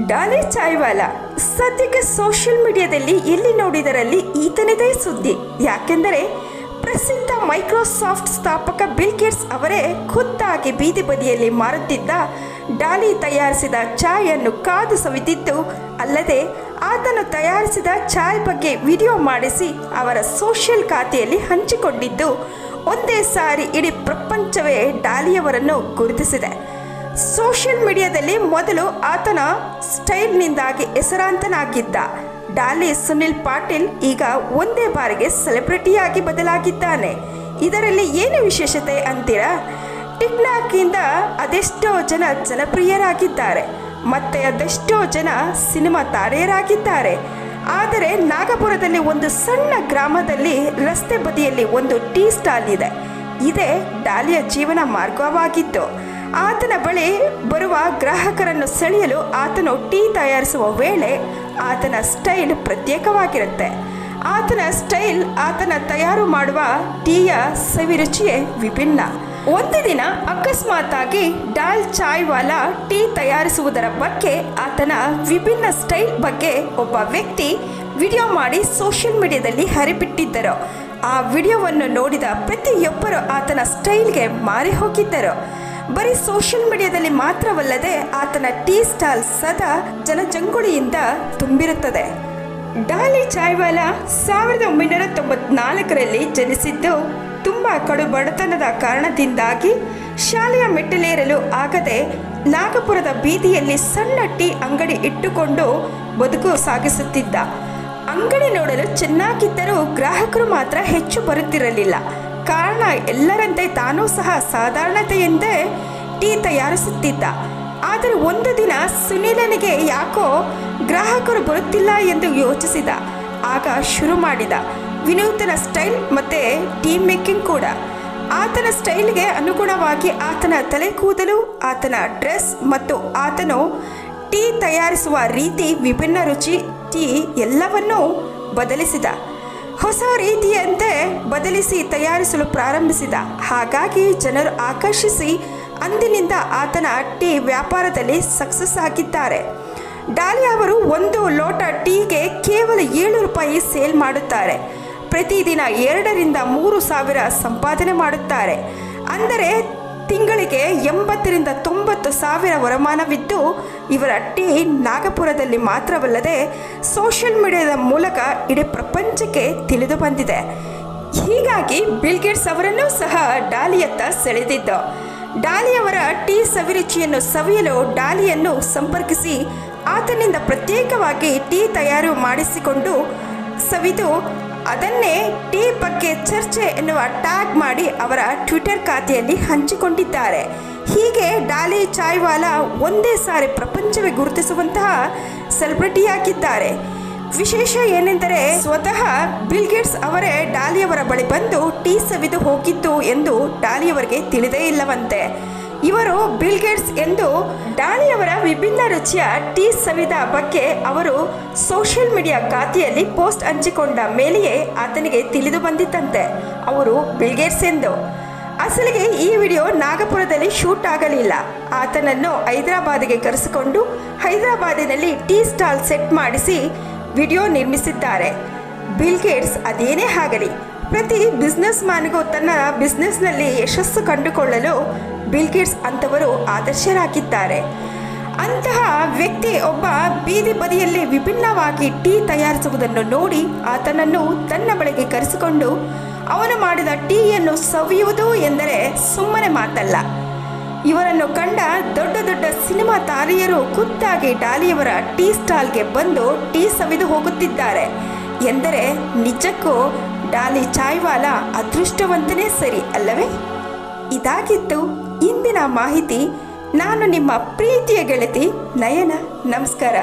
ಡಾಲಿ ಚಾಯ್ವಾಲಾ, ಸದ್ಯಕ್ಕೆ ಸೋಷಿಯಲ್ ಮೀಡಿಯಾದಲ್ಲಿ ಎಲ್ಲಿ ನೋಡಿದರಲ್ಲಿ ಈತನದೇ ಸುದ್ದಿ. ಯಾಕೆಂದರೆ, ಪ್ರಸಿದ್ಧ ಮೈಕ್ರೋಸಾಫ್ಟ್ ಸ್ಥಾಪಕ ಬಿಲ್ ಗೇಟ್ಸ್ ಅವರೇ ಖುದ್ದಾಗಿ ಬೀದಿ ಬದಿಯಲ್ಲಿ ಮಾರುತ್ತಿದ್ದ ಡಾಲಿ ತಯಾರಿಸಿದ ಚಾಯನ್ನು ಕಾದು ಸವಿದಿದ್ದು, ಅಲ್ಲದೆ ಆತನು ತಯಾರಿಸಿದ ಚಾಯ್ ಬಗ್ಗೆ ವಿಡಿಯೋ ಮಾಡಿಸಿ ಅವರ ಸೋಷಿಯಲ್ ಖಾತೆಯಲ್ಲಿ ಹಂಚಿಕೊಂಡಿದ್ದು, ಒಂದೇ ಸಾರಿ ಇಡೀ ಪ್ರಪಂಚವೇ ಡಾಲಿಯವರನ್ನು ಗುರುತಿಸಿದೆ. ಸೋಷಿಯಲ್ ಮೀಡಿಯಾದಲ್ಲಿ ಮೊದಲು ಆತನ ಸ್ಟೈಲ್ನಿಂದಾಗಿ ಹೆಸರಾಂತನಾಗಿದ್ದ ಡಾಲಿ ಸುನಿಲ್ ಪಾಟೀಲ್ ಈಗ ಒಂದೇ ಬಾರಿಗೆ ಸೆಲೆಬ್ರಿಟಿಯಾಗಿ ಬದಲಾಗಿದ್ದಾನೆ. ಇದರಲ್ಲಿ ಏನು ವಿಶೇಷತೆ ಅಂತೀರಾ? ಟಿಕ್ನಾಕಿಂದ ಅದೆಷ್ಟೋ ಜನ ಜನಪ್ರಿಯರಾಗಿದ್ದಾರೆ. ಮತ್ತೆ ಅದೆಷ್ಟೋ ಜನ ಸಿನಿಮಾ ತಾರೆಯರಾಗಿದ್ದಾರೆ. ಆದರೆ ನಾಗಪುರದಲ್ಲಿ ಒಂದು ಸಣ್ಣ ಗ್ರಾಮದಲ್ಲಿ ರಸ್ತೆ ಬದಿಯಲ್ಲಿ ಒಂದು ಟೀ ಸ್ಟಾಲ್ ಇದೆ. ಇದೇ ಡಾಲಿಯ ಜೀವನ ಮಾರ್ಗವಾಗಿತ್ತು ಆತನ ಬಳಿ ಬರುವ ಗ್ರಾಹಕರನ್ನು ಸೆಳೆಯಲು ಆತನು ಟೀ ತಯಾರಿಸುವ ವೇಳೆ ಆತನ ಸ್ಟೈಲ್ ಪ್ರತ್ಯೇಕವಾಗಿರುತ್ತೆ. ಆತನ ಸ್ಟೈಲ್ ಆತನ ತಯಾರು ಮಾಡುವ ಟೀಯ ಸವಿರುಚಿಯೇ ವಿಭಿನ್ನ. ಒಂದು ದಿನ ಅಕಸ್ಮಾತಾಗಿ ಡಾಲ್ ಚಾಯ್ ವಾಲಾ ಟೀ ತಯಾರಿಸುವುದರ ಬಗ್ಗೆ ಆತನ ವಿಭಿನ್ನ ಸ್ಟೈಲ್ ಬಗ್ಗೆ ಒಬ್ಬ ವ್ಯಕ್ತಿ ವಿಡಿಯೋ ಮಾಡಿ ಸೋಷಿಯಲ್ ಮೀಡಿಯಾದಲ್ಲಿ ಹರಿಬಿಟ್ಟಿದ್ದರು. ಆ ವಿಡಿಯೋವನ್ನು ನೋಡಿದ ಪ್ರತಿಯೊಬ್ಬರು ಆತನ ಸ್ಟೈಲ್ಗೆ ಮಾರಿ ಹೋಗಿದ್ದರು ಬರೀ ಸೋಷಿಯಲ್ ಮೀಡಿಯಾದಲ್ಲಿ ಮಾತ್ರವಲ್ಲದೆ ಆತನ ಟೀ ಸ್ಟಾಲ್ ಸದಾ ಜನಜಂಗುಳಿಯಿಂದ ತುಂಬಿರುತ್ತದೆ. ಡಾಲಿ ಚಾಯ್ವಾಲಾ ಸಾವಿರದ ಒಂಬೈನೂರ ತೊಂಬತ್ನಾಲ್ಕರಲ್ಲಿ ಜನಿಸಿದ್ದು ತುಂಬ ಕಡು ಬಡತನದ ಕಾರಣದಿಂದಾಗಿ ಶಾಲೆಯ ಮೆಟ್ಟಿಲೇರಲು ಆಗದೆ ನಾಗಪುರದ ಬೀದಿಯಲ್ಲಿ ಸಣ್ಣ ಟೀ ಅಂಗಡಿ ಇಟ್ಟುಕೊಂಡು ಬದುಕು ಸಾಗಿಸುತ್ತಿದ್ದ. ಅಂಗಡಿ ನೋಡಲು ಚೆನ್ನಾಗಿದ್ದರೂ ಗ್ರಾಹಕರು ಮಾತ್ರ ಹೆಚ್ಚು ಬರುತ್ತಿರಲಿಲ್ಲ. ಎಲ್ಲರಂತೆ ತಾನೂ ಸಹ ಸಾಧಾರಣತೆಯೆಂದೇ ಟೀ ತಯಾರಿಸುತ್ತಿದ್ದ. ಆದರೆ ಒಂದು ದಿನ ಸುನೀಲನಿಗೆ ಯಾಕೋ ಗ್ರಾಹಕರು ಬರುತ್ತಿಲ್ಲ ಎಂದು ಯೋಚಿಸಿದ. ಆಗ ಶುರು ಮಾಡಿದ. ವಿನೂತನ ಸ್ಟೈಲ್ ಮತ್ತು ಟೀ ಮೇಕಿಂಗ್ ಕೂಡ. ಆತನ ಸ್ಟೈಲ್ಗೆ ಅನುಗುಣವಾಗಿ ಆತನ ತಲೆ ಕೂದಲು, ಆತನ ಡ್ರೆಸ್ ಮತ್ತು ಆತನು ಟೀ ತಯಾರಿಸುವ ರೀತಿ ವಿಭಿನ್ನ ರುಚಿ, ಟೀ ಎಲ್ಲವನ್ನೂ ಬದಲಿಸಿದ. ಹೊಸ ರೀತಿಯಂತೆ ಬದಲಿಸಿ ತಯಾರಿಸಲು ಪ್ರಾರಂಭಿಸಿದ. ಹಾಗಾಗಿ ಜನರು ಆಕರ್ಷಿಸಿ ಅಂದಿನಿಂದ ಆತನ ಟೀ ವ್ಯಾಪಾರದಲ್ಲಿ ಸಕ್ಸಸ್ ಆಗಿದ್ದಾರೆ. ಡಾಲಿ ಅವರು ಒಂದು ಲೋಟ ಟೀಗೆ ಕೇವಲ ಏಳು ರೂಪಾಯಿ ಸೇಲ್ ಮಾಡುತ್ತಾರೆ. ಪ್ರತಿದಿನ ಎರಡರಿಂದ ಮೂರು ಸಾವಿರ ಸಂಪಾದನೆ ಮಾಡುತ್ತಾರೆ. ಅಂದರೆ ತಿಂಗಳಿಗೆ ಎಂಬತ್ತರಿಂದ ತೊಂಬತ್ತು ಸಾವಿರ ವರಮಾನವಿದ್ದು, ಇವರ ಟೀ ನಾಗಪುರದಲ್ಲಿ ಮಾತ್ರವಲ್ಲದೆ ಸೋಷಿಯಲ್ ಮೀಡಿಯಾದ ಮೂಲಕ ಇಡೀ ಪ್ರಪಂಚಕ್ಕೆ ತಿಳಿದು ಬಂದಿದೆ. ಹೀಗಾಗಿ ಬಿಲ್ಗೇಟ್ಸ್ ಅವರನ್ನೂ ಸಹ ಡಾಲಿಯತ್ತ ಸೆಳೆದಿದ್ದು. ಡಾಲಿಯವರ ಟೀ ಸವಿರುಚಿಯನ್ನು ಸವಿಯಲು ಡಾಲಿಯನ್ನು ಸಂಪರ್ಕಿಸಿ, ಆತನಿಂದ ಪ್ರತ್ಯೇಕವಾಗಿ ಟೀ ತಯಾರು ಮಾಡಿಸಿಕೊಂಡು ಸವಿದು ಅದನ್ನೇ ಟೀ ಬಗ್ಗೆ ಚರ್ಚೆ ಎನ್ನುವ ಟ್ಯಾಗ್ ಮಾಡಿ ಅವರ ಟ್ವಿಟರ್ ಖಾತೆಯಲ್ಲಿ ಹಂಚಿಕೊಂಡಿದ್ದಾರೆ. ಹೀಗೆ ಡಾಲಿ ಚಾಯ್ವಾಲಾ ಒಂದೇ ಸಾರಿ ಪ್ರಪಂಚವೇ ಗುರುತಿಸುವಂತಹ ಸೆಲೆಬ್ರಿಟಿಯಾಗಿದ್ದಾರೆ. ವಿಶೇಷ ಏನೆಂದರೆ ಸ್ವತಃ ಬಿಲ್ಗೇಟ್ಸ್ ಅವರೇ ಡಾಲಿಯವರ ಬಳಿ ಬಂದು ಟೀ ಸವಿದು ಹೋಗಿದ್ದು ಎಂದು ಡಾಲಿಯವರಿಗೆ ತಿಳಿದೇ ಇಲ್ಲವಂತೆ. ಇವರು ಬಿಲ್ ಗೇಟ್ಸ್ ಎಂದು ಡಾಲಿಯವರ ವಿಭಿನ್ನ ರುಚಿಯ ಟೀ ಸವಿದ ಬಗ್ಗೆ ಅವರು ಸೋಷಿಯಲ್ ಮೀಡಿಯಾ ಖಾತೆಯಲ್ಲಿ ಪೋಸ್ಟ್ ಹಂಚಿಕೊಂಡ ಮೇಲೆಯೇ ಆತನಿಗೆ ತಿಳಿದು ಬಂದಿತ್ತಂತೆ. ಅವರು ಬಿಲ್ಗೇಟ್ಸ್ ಎಂದು. ಅಸಲಿಗೆ ಈ ವಿಡಿಯೋ ನಾಗಪುರದಲ್ಲಿ ಶೂಟ್ ಆಗಲಿಲ್ಲ. ಆತನನ್ನು ಹೈದರಾಬಾದಿಗೆ ಕರೆಸಿಕೊಂಡು ಹೈದರಾಬಾದಿನಲ್ಲಿ ಟೀ ಸ್ಟಾಲ್ ಸೆಟ್ ಮಾಡಿಸಿ ವಿಡಿಯೋ ನಿರ್ಮಿಸಿದ್ದಾರೆ. ಬಿಲ್ಗೇಟ್ಸ್ ಅದೇನೇ ಆಗಲಿ ಪ್ರತಿ ಬಿಸ್ನೆಸ್ ಮ್ಯಾನ್ಗೂ ತನ್ನ ಬಿಸ್ನೆಸ್ನಲ್ಲಿ ಯಶಸ್ಸು ಕಂಡುಕೊಳ್ಳಲು ಬಿಲ್ಗೇಟ್ಸ್ ಅಂತವರು ಆದರ್ಶರಾಗಿದ್ದಾರೆ. ಅಂತಹ ವ್ಯಕ್ತಿ ಒಬ್ಬ ಬೀದಿ ಬದಿಯಲ್ಲಿ ವಿಭಿನ್ನವಾಗಿ ಟೀ ತಯಾರಿಸುವುದನ್ನು ನೋಡಿ ಆತನನ್ನು ತನ್ನ ಬಳಿಗೆ ಕರೆಸಿಕೊಂಡು, ಅವನು ಮಾಡಿದ ಟೀಯನ್ನು ಸವಿಯುವುದು ಎಂದರೆ ಸುಮ್ಮನೆ ಮಾತಲ್ಲ. ಇವರನ್ನು ಕಂಡ ದೊಡ್ಡ ದೊಡ್ಡ ಸಿನಿಮಾ ತಾರೆಯರು ಖುದ್ದಾಗಿ ಡಾಲಿಯವರ ಟೀ ಸ್ಟಾಲ್ಗೆ ಬಂದು ಟೀ ಸವಿದು ಹೋಗುತ್ತಿದ್ದಾರೆ. ಎಂದರೆ ನಿಜಕ್ಕೂ ಡಾಲಿ ಚಾಯ್ವಾಲಾ ಅದೃಷ್ಟವಂತನೇ ಸರಿ ಅಲ್ಲವೇ? ಇದಾಗಿತ್ತು ಇಂದಿನ ಮಾಹಿತಿ. ನಾನು ನಿಮ್ಮ ಪ್ರೀತಿಯ ಗೆಳತಿ ನಯನ. ನಮಸ್ಕಾರ.